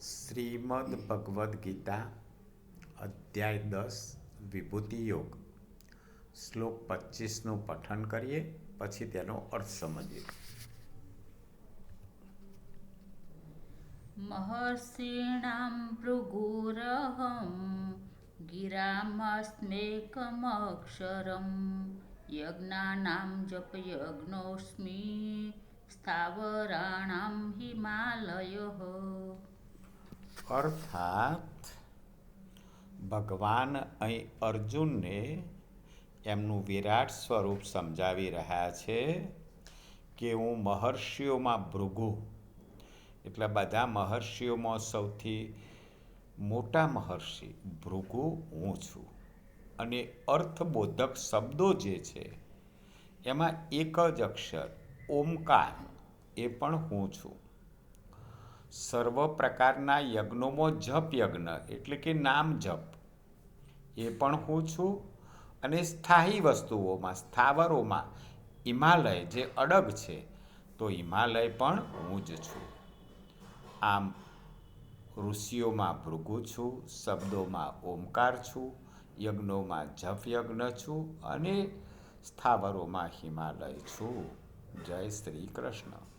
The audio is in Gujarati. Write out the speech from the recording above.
શ્રીમદ ભગવદ્ ગીતા, અધ્યાય દસ, વિભૂતિ યોગ. શ્લોક પચીસનું પઠન કરીએ, પછી તેનો અર્થ સમજીએ. મહર્ષિણામ ભૃગુરહમ ગિરામસ્મેકમક્ષરમ યજ્ઞાનામ જપયજ્ઞોસ્મિ સ્થાવરાણામ હિ અર્થાત ભગવાન અહીં અર્જુનને એમનું વિરાટ સ્વરૂપ સમજાવી રહ્યા છે કે હું મહર્ષિઓમાં ભૃગુ. એટલે બધા મહર્ષિઓમાં સૌથી મોટા મહર્ષિ ભૃગુ હું છું. અને અર્થબોધક શબ્દો જે છે, એમાં એક જ અક્ષર, ઓમકાર, એ પણ હું છું. સર્વ પ્રકારના યજ્ઞોમાં જપ યજ્ઞ, એટલે કે નામ જપ. એ પણ હું છું. અને સ્થાયી વસ્તુઓમાં, સ્થાવરોમાં, હિમાલય જે અડગ છે, તો હિમાલય પણ હું જ છું. આમ ઋષિઓમાં ભૃગુ છું, શબ્દોમાં ઓમકાર છું, યજ્ઞોમાં જપ યજ્ઞ છું અને સ્થાવરોમાં હિમાલય છું. જય શ્રી કૃષ્ણ.